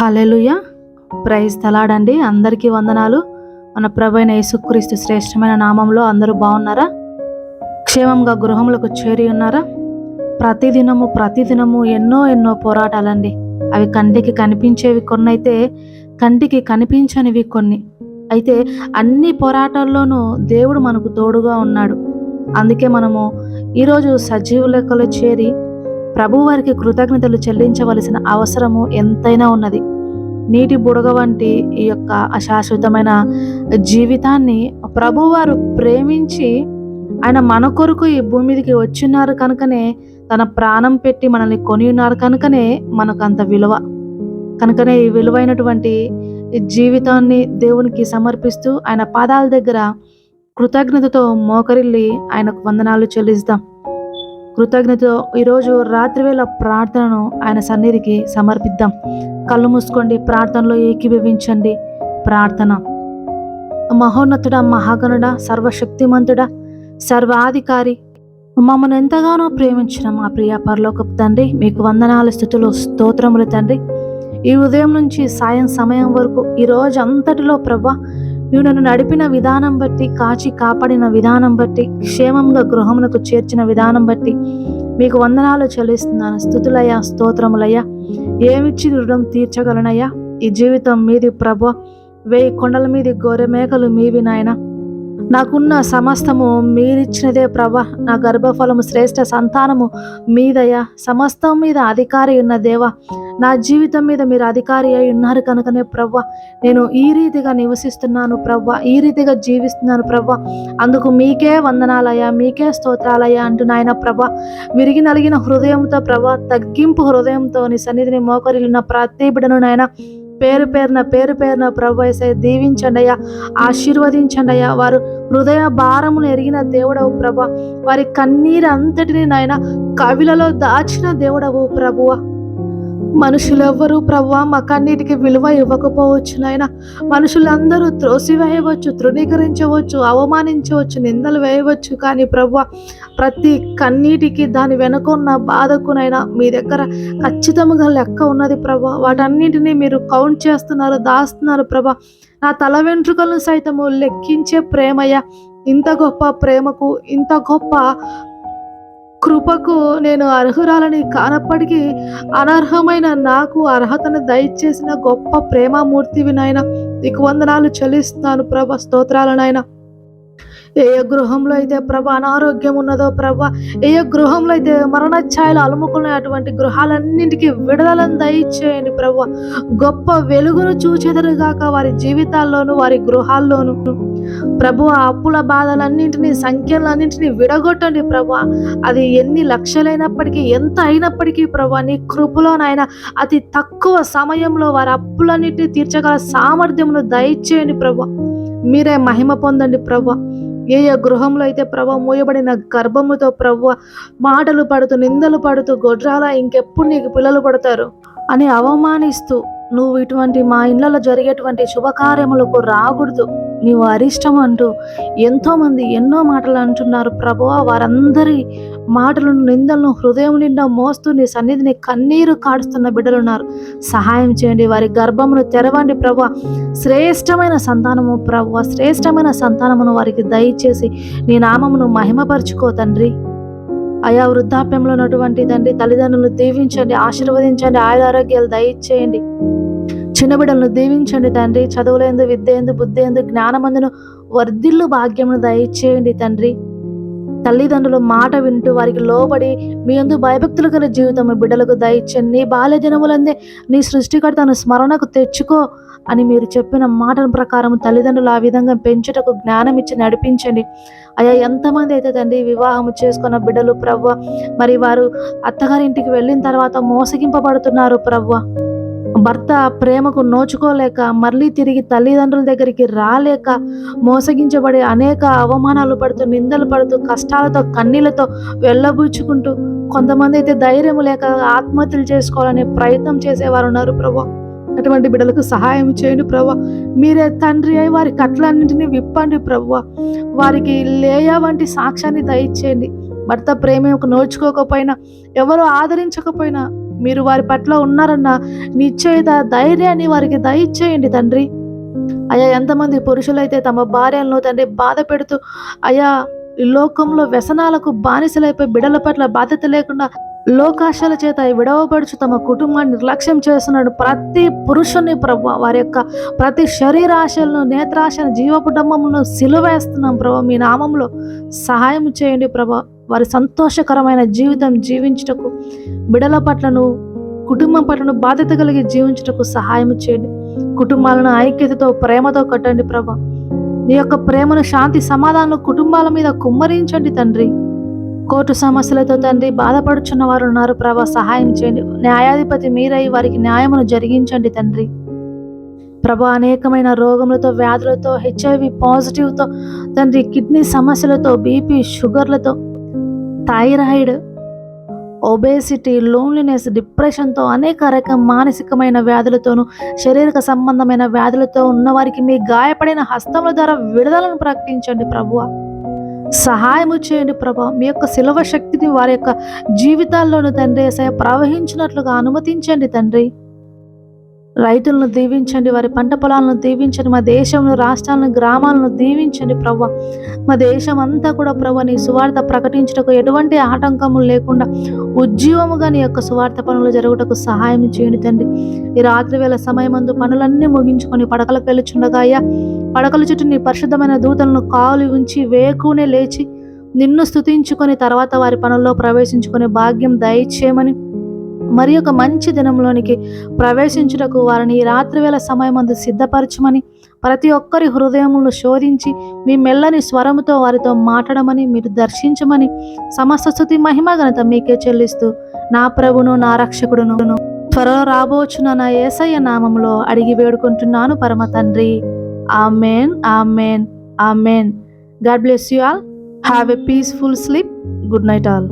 Hallelujah praise తలాడండి. అందరికీ వందనాలు. మన ప్రభైన యేసుక్రీస్తు శ్రేష్టమైన నామంలో అందరూ బాగున్నారా? క్షేమంగా గృహములకు చేరి ఉన్నారా? ప్రతిదినము ప్రతిదినము ఎన్నో ఎన్నో పోరాటాలండి. అవి కంటికి కనిపించేవి కొన్ని అయితే కంటికి కనిపించనివి కొన్ని. అయితే అన్ని పోరాటాల్లోనూ దేవుడు మనకు తోడుగా ఉన్నాడు. అందుకే మనము ఈరోజు సజీవ లెక్కలో చేరి ప్రభువారికి కృతజ్ఞతలు చెల్లించవలసిన అవసరము ఎంతైనా ఉన్నది. నీటి బుడగ వంటి ఈ యొక్క అశాశ్వతమైన జీవితాన్ని ప్రభువారు ప్రేమించి ఆయన మన కొరకు ఈ భూమి మీదకి వచ్చిన్నారు కనుకనే తన ప్రాణం పెట్టి మనల్ని కొని ఉన్నారు కనుకనే మనకు అంత విలువ. కనుకనే ఈ విలువైనటువంటి జీవితాన్ని దేవునికి సమర్పిస్తూ ఆయన పాదాల దగ్గర కృతజ్ఞతతో మోకరిల్లి ఆయనకు వందనాలు చెల్లిస్తాం. కృతజ్ఞతతో ఈరోజు రాత్రివేళ ప్రార్థనను ఆయన సన్నిధికి సమర్పిద్దాం. కళ్ళు మూసుకోండి ప్రార్థనలో ఏకీభవించండి. ప్రార్థన. మహోన్నతుడ మహాగణుడ సర్వశక్తిమంతుడ సర్వాధికారి మమ్మల్ని ఎంతగానో ప్రేమించిన మా ప్రియ పరలోకపు తండ్రి మీకు వందనాల స్థుతులు స్తోత్రములు తండ్రి. ఈ ఉదయం నుంచి సాయం సమయం వరకు ఈ రోజు అంతటిలో ప్రభా నువ్వు నన్ను నడిపిన విధానం బట్టి కాచి కాపాడిన విధానం బట్టి క్షేమంగా గృహమునకు చేర్చిన విధానం బట్టి మీకు వందనాలు చెల్లిస్తున్నాను. స్థుతులయ్యా స్తోత్రములయ్యా. ఏమిచ్చి రుణం తీర్చగలనయ్యా? ఈ జీవితం మీది ప్రభ వేయి కొండల మీది గోరె మేకలు మీవి నాయన. నాకున్న సమస్తము మీరిచ్చినదే ప్రభ. నా గర్భఫలము శ్రేష్ఠ సంతానము మీదయ. సమస్తం మీద అధికారి ఉన్న దేవ. నా జీవితం మీద మీరు అధికారి అయి ఉన్నారు కనుకనే ప్రవ్వ నేను ఈ రీతిగా నివసిస్తున్నాను ప్రవ్వ ఈ రీతిగా జీవిస్తున్నాను ప్రవ్వ అందుకు మీకే వందనాలయ్యా మీకే స్తోత్రాలయ్యా అంటూ నాయన ప్రభ. విరిగి నలిగిన హృదయంతో ప్రభ తగ్గింపు హృదయంతో నీ సన్నిధిని మోకరిల్లిన ప్రతి బిడను నాయన పేరు పేరున పేరు పేరున ప్రభు ఏసయ్య దీవించండి అయ్యా ఆశీర్వదించండి అయ్యా. వారు హృదయ భారమును ఎరిగిన దేవుడవు ప్రభ. వారి కన్నీరు అంతటిని నాయన కవిలలో దాచిన దేవుడవు ప్రభువ. మనుషులెవ్వరూ ప్రవ్వా మా కన్నీటికి విలువ ఇవ్వకపోవచ్చు నాయన. మనుషులందరూ త్రోసివేయవచ్చు తృణీకరించవచ్చు అవమానించవచ్చు నిందలు వేయవచ్చు. కానీ ప్రవ్వా ప్రతి కన్నీటికి దాని వెనుకున్న బాధకునైనా మీ దగ్గర ఖచ్చితంగా లెక్క ఉన్నది ప్రభా వాటన్నిటిని మీరు కౌంట్ చేస్తున్నారు దాస్తున్నారు ప్రభా నా తల వెంట్రుకలను సైతము లెక్కించే ప్రేమయ్య. ఇంత గొప్ప ప్రేమకు ఇంత గొప్ప కృపకు నేను అర్హురాలని కానప్పటికీ అనర్హమైన నాకు అర్హతను దయచేసిన గొప్ప ప్రేమమూర్తివి నాయన. నీకు వందనాలు చెల్లిస్తున్నాను ప్రభ స్తోత్రాలనైనా ఏ ఏ గృహంలో అయితే ప్రభ అనారోగ్యం ఉన్నదో ప్రభ ఏ ఏ గృహంలో అయితే మరణ ఛాయలు అలుముకున్నటువంటి గృహాలన్నింటికి విడుదలను దయచేయండి ప్రభ. గొప్ప వెలుగును చూచెదరుగాక వారి జీవితాల్లోనూ వారి గృహాల్లోనూ. ప్రభు ఆ అప్పుల బాధలన్నింటినీ సంఖ్యలన్నింటినీ విడగొట్టండి ప్రభు. అది ఎన్ని లక్షలైనప్పటికీ ఎంత అయినప్పటికీ ప్రభు నీ కృపలోనైనా అతి తక్కువ సమయంలో వారి అప్పులన్నింటినీ తీర్చగల సామర్థ్యమును దయచేయండి ప్రభు. మీరే మహిమ పొందండి ప్రభు ఏ ఏ గృహంలో అయితే ప్రభ మూయబడిన గర్భముతో ప్రభు మాటలు పడుతూ నిందలు పడుతూ గొడ్రాల ఇంకెప్పుడు నీకు పిల్లలు పడతారు అని అవమానిస్తూ నువ్వు ఇటువంటి మా ఇళ్ళలో జరిగేటువంటి శుభకార్యములకు రాకూడదు. నీవు అరిష్టం అంటూ ఎంతోమంది ఎన్నో మాటలు అంటున్నారు ప్రభువా వారందరి మాటలను నిందలను హృదయం నిండా మోస్తూ నీ సన్నిధిని కన్నీరు కాడుస్తున్న బిడ్డలున్నారు. సహాయం చేయండి వారి గర్భమును తెరవండి ప్రభు. శ్రేష్టమైన సంతానము ప్రభు. శ్రేష్టమైన సంతానమును వారికి దయచేసి నీ నామమును మహిమపరచుకో తండ్రి. అయా వృద్ధాప్యంలో ఉన్నటువంటి తండ్రి తల్లిదండ్రులను దీవించండి ఆశీర్వదించండి ఆయురారోగ్యాలు దయచేయండి. చిన్న బిడ్డలను దీవించండి తండ్రి. చదువులేందు విద్యందు బుద్ధేందు జ్ఞానమందును వర్ధిల్లు భాగ్యమును దయచేయండి తండ్రి. తల్లిదండ్రులు మాట వింటూ వారికి లోబడి మీ అందు భయభక్తులు గల జీవితం బిడ్డలకు దయచండి నీ బాల్య దినములందే నీ సృష్టికర్తను స్మరణకు తెచ్చుకో అని మీరు చెప్పిన మాటల ప్రకారం తల్లిదండ్రులు ఆ విధంగా పెంచుటకు జ్ఞానం ఇచ్చి నడిపించండి. అయ్యా ఎంతమంది అయితే తండ్రి వివాహం చేసుకున్న బిడ్డలు ప్రవ్వ మరి వారు అత్తగారింటికి వెళ్ళిన తర్వాత మోసగింపబడుతున్నారు ప్రవ్వ. భర్త ప్రేమకు నోచుకోలేక మళ్ళీ తిరిగి తల్లిదండ్రుల దగ్గరికి రాలేక మోసగించబడి అనేక అవమానాలు పడుతూ నిందలు పడుతూ కష్టాలతో కన్నీళ్ళతో వెళ్ళబూచుకుంటూ కొంతమంది అయితే ధైర్యం లేక ఆత్మహత్యలు చేసుకోవాలనే ప్రయత్నం చేసేవారు ఉన్నారు ప్రభు. అటువంటి బిడ్డలకు సహాయం చేయండి ప్రభు. మీరే తండ్రి అయి వారి కట్లన్నింటినీ విప్పండి ప్రభా. వారికి లేయా వంటి సాక్ష్యాన్ని దయచేయండి. భర్త ప్రేమకు నోచుకోకపోయినా ఎవరు ఆదరించకపోయినా మీరు వారి పట్ల ఉన్నారన్న నిశ్చయిత ధైర్యాన్ని వారికి దయచేయండి తండ్రి. అయ్యా ఎంతమంది పురుషులైతే తమ భార్యలను తండ్రి బాధ పెడుతూ అయ్యా ఈ లోకంలో వ్యసనాలకు బానిసలైపోయి బిడల పట్ల బాధ్యత లేకుండా లోకాశాల చేత విడవబడుచు తమ కుటుంబాన్ని నిర్లక్ష్యం చేస్తున్నాడు ప్రతి పురుషుని ప్రభు వారి యొక్క ప్రతి శరీరాశలను నేత్రాశను కుటుంబంలో సిలువేస్తున్నాం ప్రభు. మీ నామంలో సహాయం చేయండి ప్రభా. వారి సంతోషకరమైన జీవితం జీవించుటకు బిడల పట్లను కుటుంబం పట్లను బాధ్యత కలిగి జీవించుటకు సహాయం చేయండి. కుటుంబాలను ఐక్యతతో ప్రేమతో కట్టండి ప్రభా. నీ యొక్క ప్రేమను శాంతి సమాధానం కుటుంబాల మీద కుమ్మరించండి తండ్రి. కోర్టు సమస్యలతో తండ్రి బాధపడుచున్న వారు ఉన్నారు ప్రభా. సహాయం చేయండి. న్యాయాధిపతి మీరై వారికి న్యాయమును జరిగించండి తండ్రి. ప్రభా అనేకమైన రోగములతో వ్యాధులతో హెచ్ఐవి పాజిటివ్తో తండ్రి కిడ్నీ సమస్యలతో బీపీ షుగర్లతో థైరాయిడ్ ఒబేసిటీ లోన్లీనెస్ డిప్రెషన్తో అనేక రకం మానసికమైన వ్యాధులతోనూ శారీరక సంబంధమైన వ్యాధులతో ఉన్నవారికి మీ గాయపడిన హస్తముల ద్వారా విడుదలను ప్రకటించండి ప్రభువ. సహాయము చేయండి ప్రభా. మీ యొక్క శిలవ శక్తిని వారి యొక్క జీవితాల్లోనూ తండ్రి ప్రవహించినట్లుగా అనుమతించండి తండ్రి. రైతులను దీవించండి వారి పంట పొలాలను దీవించండి మా దేశంలో రాష్ట్రాలను గ్రామాలను దీవించండి ప్రవ్వ. మా దేశం అంతా కూడా ప్రవ్వ నీ సువార్త ప్రకటించుటకు ఎటువంటి ఆటంకములు లేకుండా ఉజ్జీవముగా నీ యొక్క సువార్త పనులు జరుగుటకు సహాయం చేయండి తండ్రి. ఈ రాత్రి వేళ సమయమందు పనులన్నీ ముగించుకొని పడకలకు వెళ్ళుచుండగా అయ్యా పడకల చుట్టూ నీ పరిశుద్ధమైన దూతలను కాలు ఉంచి వేకునే లేచి నిన్ను స్థుతించుకొని తర్వాత వారి పనుల్లో ప్రవేశించుకునే భాగ్యం దయచేయమని మరి ఒక మంచి దినంలోనికి ప్రవేశించుటకు వారిని ఈ రాత్రివేళ సమయం సమయమందు సిద్ధపరచమని ప్రతి ఒక్కరి హృదయములను శోధించి మీ మెల్లని స్వరముతో వారితో మాట్లాడమని మీరు దర్శించమని సమస్త స్థుతి మహిమ ఘనత మీకే చెల్లిస్తూ నా ప్రభును నా రక్షకుడును త్వరలో రాబోచున్న నా ఏసయ్య నామంలో అడిగి వేడుకుంటున్నాను పరమ తండ్రి. Amen amen amen. God bless you all. Have a peaceful sleep. Good night all.